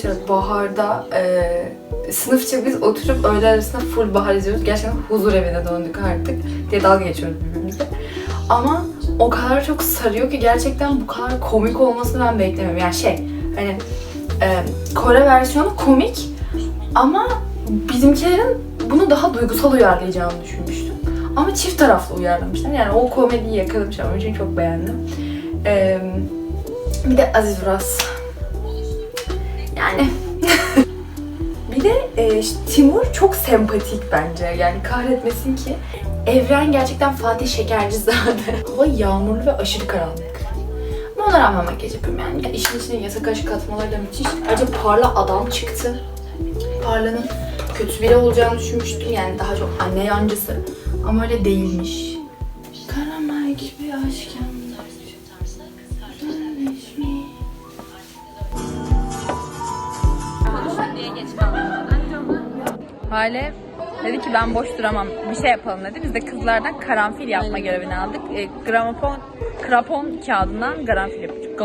Arkadaşlar baharda e, sınıfça biz oturup öğle arasında full bahar izliyoruz. Gerçekten huzur evine döndük artık diye dalga geçiyoruz birbirimize. Ama o kadar çok sarıyor ki gerçekten bu kadar komik olmasını ben beklemiyorum. Yani şey hani e, Kore versiyonu komik ama bizimkilerin bunu daha duygusal uyarlayacağını düşünmüştüm. Ama çift taraflı uyarlamışlar. Yani o komediyi yakalamışlar. Onun için çok beğendim. E, bir de Aziz Uras. Yani bir de e, Timur çok sempatik bence. Yani kahretmesin ki. Evren gerçekten Fatih Şekercizade. Hava yağmurlu ve aşırı karanlık. Ama ona rağmen makyaj yapıyorum yani. Ya işin içine yasak aşk katmaları da müthiş. Ayrıca Parla adam çıktı. Parla'nın kötü biri olacağını düşünmüştüm. Yani daha çok anne yancısı. Ama öyle değilmiş. Karamel gibi aşk Hale dedi ki ben boş duramam bir şey yapalım dedi. Biz de kızlardan karanfil yapma görevini aldık. E, gramofon, krapon kağıdından karanfil yapacağız.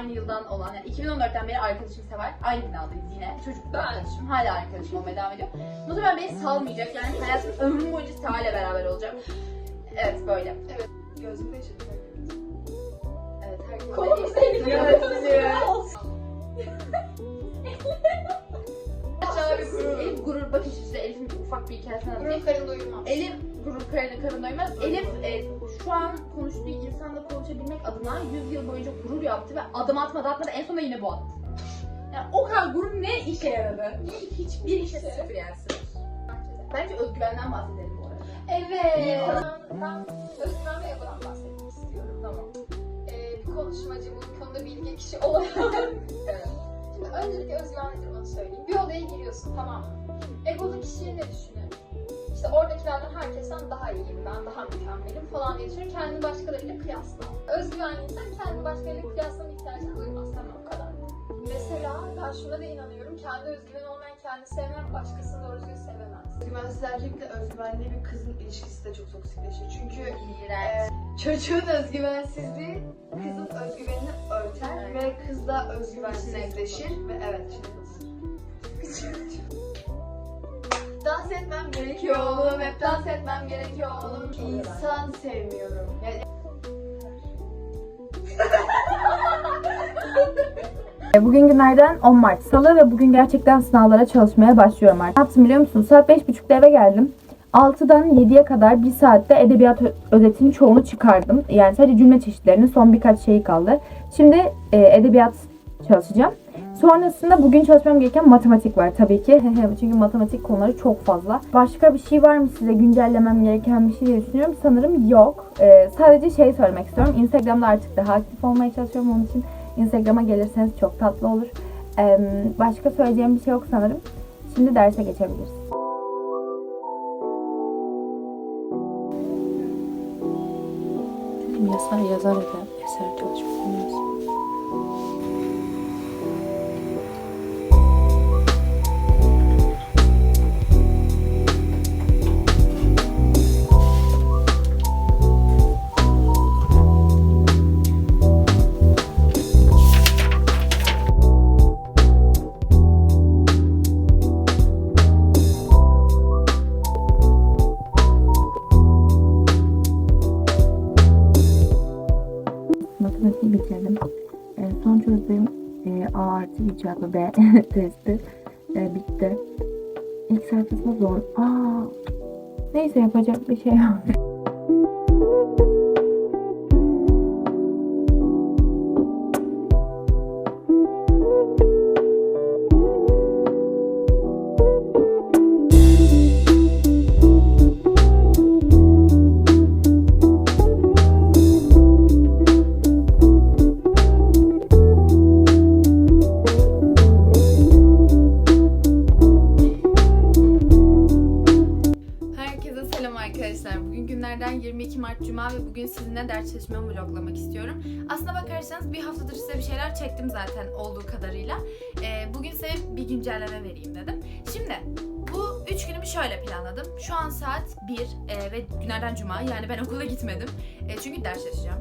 Aynı yıldan olan, yani 2014'ten beri arkadaşım Seval. Aynı binadayız yine. Çocukluk arkadaşım. Hala arkadaşım olmaya devam ediyor. Muhtemelen beni salmayacak. Yani hayatım ömrüm boyunca Seval'le beraber olacağım. Evet böyle. Evet. Gözümde yaşadım. Evet her gün. Kolum Elif gurur bakış işte Elif'in ufak bir hikayesini anlatayım. karın doyurmaz. Elif gurur karını karın doymaz. Elif e, şu an konuştuğu insanla konuşabilmek adına 100 yıl boyunca gurur yaptı ve adım atmadı atmadı en sonunda yine bu attı. Yani o kadar gurur ne işe yaradı? Hiçbir işe sıfır yani sıfır. Bence özgüvenden bahsedelim bu arada. Evet. Ben özgüven ve egodan bahsetmek istiyorum. Tamam. Ee, bir konuşmacı, bu konuda bilgi kişi olarak. Evet. Şimdi öncelikle özgüven nedir onu söyleyeyim. Bir odaya giriyorsun tamam mı? Egolu kişi ne düşünür? İşte oradakilerden herkesten daha iyiyim, ben daha mükemmelim falan diye düşünür. Kendini başkalarıyla kıyasla. Özgüvenli insan kendini başkalarıyla kıyaslama ihtiyacı duymaz. Tamam o kadar. Mesela ben şuna da inanıyorum. Kendi özgüveni olmayan kendi sevmem, başkasını doğru düzgün sevemez. Özgüvensiz erkekle özgüvenli bir kızın ilişkisi de çok toksikleşir. Çünkü İğrenç. çocuğun özgüvensizliği kızın özgüvenini örter ve kız da özgüvensizleşir ve evet dans etmem gerekiyor oğlum, hep dans etmem gerekiyor oğlum. İnsan sevmiyorum. Yani E, Bugün günlerden 10 Mart Salı ve bugün gerçekten sınavlara çalışmaya başlıyorum artık. Ne yaptım biliyor musun? Saat 5.30'da eve geldim. 6'dan 7'ye kadar bir saatte edebiyat özetinin çoğunu çıkardım. Yani sadece cümle çeşitlerinin son birkaç şeyi kaldı. Şimdi e, edebiyat çalışacağım. Sonrasında bugün çalışmam gereken matematik var tabii ki. Çünkü matematik konuları çok fazla. Başka bir şey var mı size güncellemem gereken bir şey diye düşünüyorum. Sanırım yok. E, sadece şey söylemek istiyorum. Instagram'da artık daha aktif olmaya çalışıyorum. Onun için Instagram'a gelirseniz çok tatlı olur. Ee, başka söyleyeceğim bir şey yok sanırım. Şimdi derse geçebiliriz. Yasar yazar eder, eser verdim. E, son çözdüğüm e, A artı bir B testi e, bitti. İlk sayfasında zor. Aa, neyse yapacak bir şey yok. sizinle ders çalışmamı vloglamak istiyorum. Aslına bakarsanız bir haftadır size bir şeyler çektim zaten olduğu kadarıyla. Ee, bugün size bir güncelleme vereyim dedim. Şimdi bu 3 günümü şöyle planladım. Şu an saat 1 e, ve günlerden Cuma yani ben okula gitmedim. E, çünkü ders çalışacağım.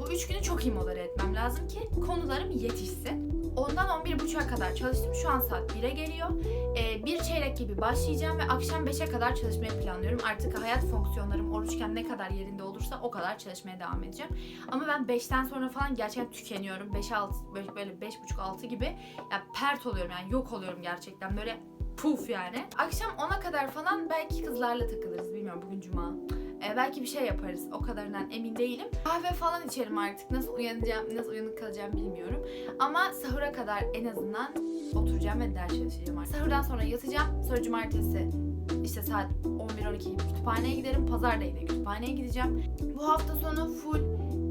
Bu 3 günü çok iyi modere etmem lazım ki konularım yetişsin. Ondan 11.30'a kadar çalıştım. Şu an saat 1'e geliyor. Ee, bir çeyrek gibi başlayacağım ve akşam 5'e kadar çalışmayı planlıyorum. Artık hayat fonksiyonlarım oruçken ne kadar yerinde olursa o kadar çalışmaya devam edeceğim. Ama ben 5'ten sonra falan gerçekten tükeniyorum. 5 6 böyle böyle 5.5 6 gibi ya pert oluyorum yani yok oluyorum gerçekten. Böyle puf yani. Akşam 10'a kadar falan belki kızlarla takılırız. Bilmiyorum bugün cuma. Ee, belki bir şey yaparız. O kadarından emin değilim. Kahve falan içerim artık. Nasıl uyanacağım, nasıl uyanık kalacağım bilmiyorum. Ama sahura kadar en azından oturacağım ve ders çalışacağım artık. Sahurdan sonra yatacağım. Sonra cumartesi işte saat 11-12 gibi kütüphaneye giderim. Pazar da yine kütüphaneye gideceğim. Bu hafta sonu full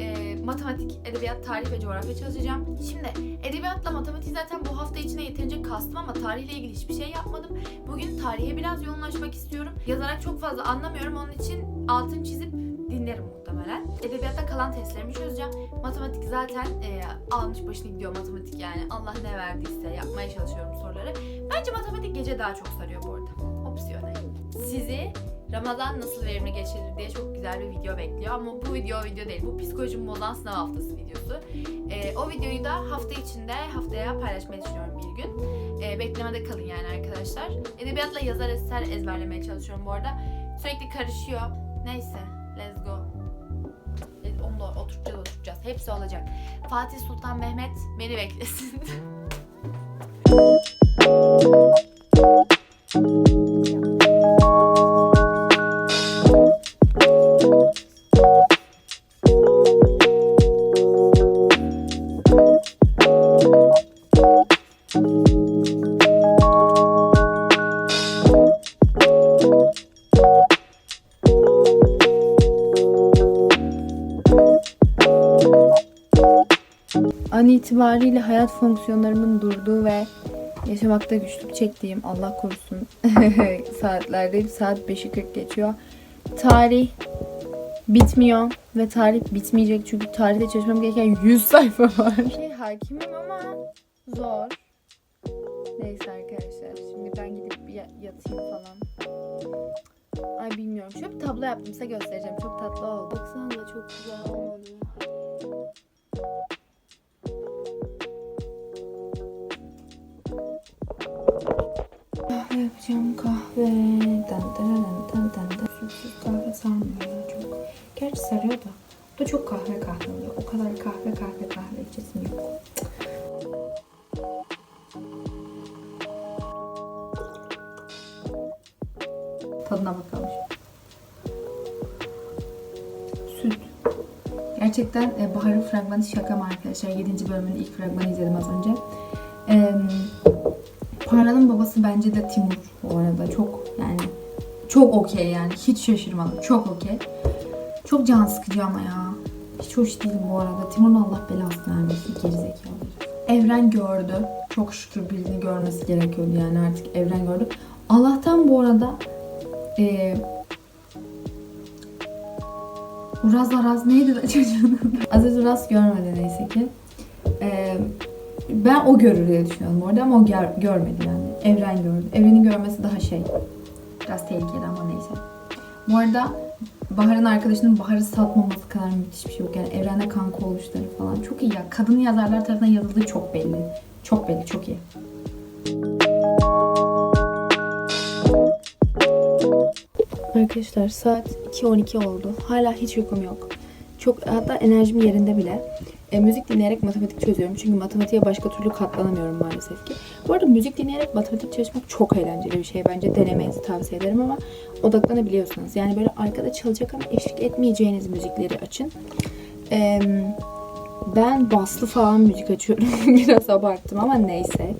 e, matematik, edebiyat, tarih ve coğrafya çalışacağım. Şimdi edebiyatla matematiği zaten bu hafta içine yeterince kastım ama tarihle ilgili hiçbir şey yapmadım. Bugün tarihe biraz yoğunlaşmak istiyorum. Yazarak çok fazla anlamıyorum. Onun için altın çizip dinlerim muhtemelen. Edebiyatta kalan testlerimi çözeceğim. Matematik zaten e, almış başını gidiyor matematik yani. Allah ne verdiyse yapmaya çalışıyorum soruları. Bence matematik gece daha çok sarıyor bu. Sizi Ramazan nasıl verimli geçirir diye çok güzel bir video bekliyor. Ama bu video video değil. Bu psikolojimi bozan sınav haftası videosu. E, o videoyu da hafta içinde haftaya paylaşmayı düşünüyorum bir gün. E, beklemede kalın yani arkadaşlar. Edebiyatla yazar eser ezberlemeye çalışıyorum bu arada. Sürekli karışıyor. Neyse. Let's go. E, Onu da oturtacağız oturtacağız. Hepsi olacak. Fatih Sultan Mehmet beni beklesin. itibariyle hayat fonksiyonlarımın durduğu ve yaşamakta güçlük çektiğim Allah korusun saatlerdeyim. Saat 5'i 40 geçiyor. Tarih bitmiyor ve tarih bitmeyecek çünkü tarihte çalışmam gereken 100 sayfa var. Şey, hakimim ama zor. Neyse arkadaşlar şimdi ben gidip bir yatayım falan. Ay bilmiyorum. Şöyle bir tablo yaptım size göstereceğim. Çok tatlı oldu. Baksanıza çok güzel olmadı. Yapacağım kahve. Dan dan dan dan dan. Sütsüz kahve sarmıyor çok. Gerçi sarıyor da. Bu çok kahve kahve oluyor. O kadar kahve kahve kahve içesim yok. Tadına bakalım. Süt. Gerçekten e, Bahar'ın fragmanı şaka mı arkadaşlar? 7. bölümün ilk fragmanı izledim az önce. Eee Parla'nın babası bence de Timur bu arada. Çok yani çok okey yani. Hiç şaşırmadım. Çok okey. Çok can sıkıcı ama ya. Hiç hoş değil bu arada. Timur'un Allah belasını vermesin. Gerizekalı. Evren gördü. Çok şükür birini görmesi gerekiyordu yani artık evren gördü. Allah'tan bu arada eee Uraz Araz neydi de çocuğun? Aziz Uras görmedi neyse ki. Eee ben o görür diye düşünüyorum orada ama o gör- görmedi yani. Evren gördü. Evrenin görmesi daha şey. Biraz tehlikeli ama neyse. Bu arada Bahar'ın arkadaşının Bahar'ı satmaması kadar müthiş bir şey yok. Yani evrende kanka oluşları falan. Çok iyi ya. Kadın yazarlar tarafından yazıldığı çok belli. Çok belli, çok iyi. Arkadaşlar saat 2.12 oldu. Hala hiç uykum yok. Çok hatta enerjim yerinde bile. E, müzik dinleyerek matematik çözüyorum. Çünkü matematiğe başka türlü katlanamıyorum maalesef ki. Bu arada müzik dinleyerek matematik çalışmak çok eğlenceli bir şey. Bence denemenizi tavsiye ederim ama odaklanabiliyorsanız. Yani böyle arkada çalacak ama eşlik etmeyeceğiniz müzikleri açın. E, ben baslı falan müzik açıyorum. Biraz abarttım ama neyse.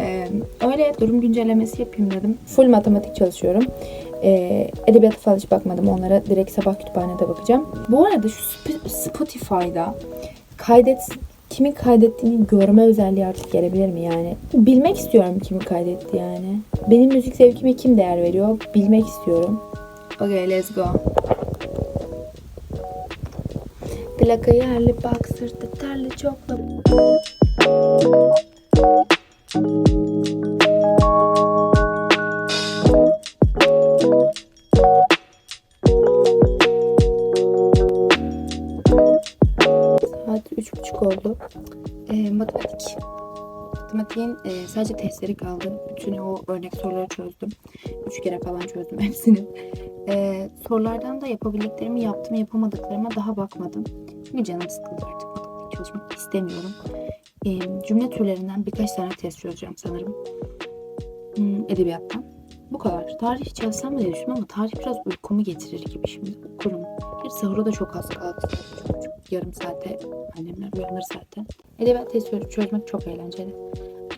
E, öyle durum güncellemesi yapayım dedim. Full matematik çalışıyorum. E, edebiyata falan hiç bakmadım onlara. Direkt sabah kütüphanede bakacağım. Bu arada şu Sp- Spotify'da kaydet kimin kaydettiğini görme özelliği artık gelebilir mi yani? Bilmek istiyorum kimin kaydetti yani. Benim müzik zevkime kim değer veriyor bilmek istiyorum. Okay let's go. Plaka yerli bak sırtı terli çokla. E, sadece testleri kaldı. Bütün o örnek soruları çözdüm. Üç kere falan çözdüm hepsini. Ee, sorulardan da yapabildiklerimi yaptım, yapamadıklarıma daha bakmadım. Çünkü canım sıkıldı artık. Matematik çalışmak istemiyorum. Ee, cümle türlerinden birkaç tane test çözeceğim sanırım. Hmm, edebiyattan. Bu kadar. Tarih çalışsam mı diye düşündüm ama tarih biraz uykumu getirir gibi şimdi. Okurum. Bir sahura da çok az kaldı. Çok, çok, yarım saate annemler uyanır zaten. Edebiyat testi çö- çözmek çok eğlenceli.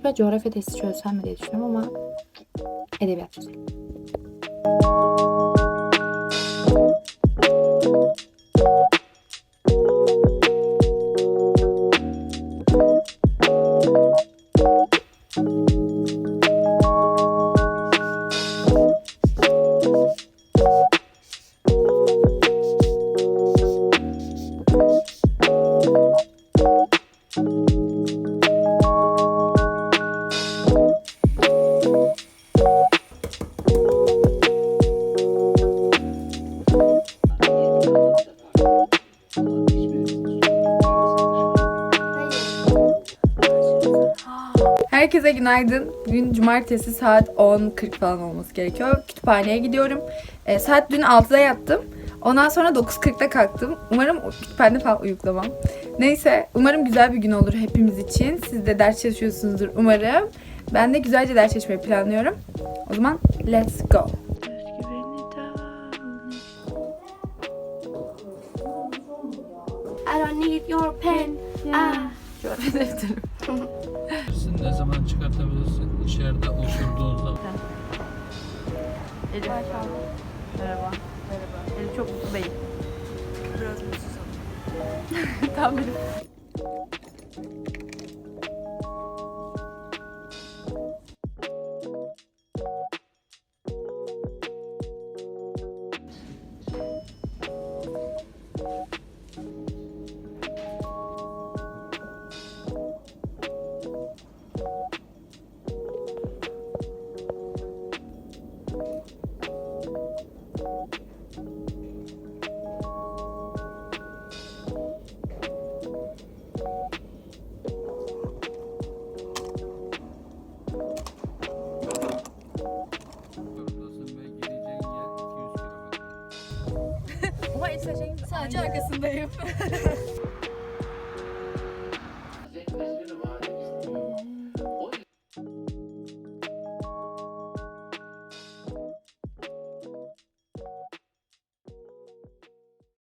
Acaba coğrafya testi çözsem mi diye düşünüyorum ama edebiyat çözelim. Herkese günaydın. Bugün cumartesi saat 10.40 falan olması gerekiyor. Kütüphaneye gidiyorum. E, saat dün 6'da yattım. Ondan sonra 9.40'da kalktım. Umarım kütüphanede falan uyuklamam. Neyse umarım güzel bir gün olur hepimiz için. Siz de ders çalışıyorsunuzdur umarım. Ben de güzelce ders çalışmayı planlıyorum. O zaman let's go. I don't need your pen. Ah. Coğrafya defterim. Ne zaman çıkartabilirsin? İçeride oturduğun zaman. Elif. Merhaba. Merhaba. Elif çok mutlu değil. Biraz mutsuzum. Tam benim. Yer 200 kilometre. Sadece arkasındayım.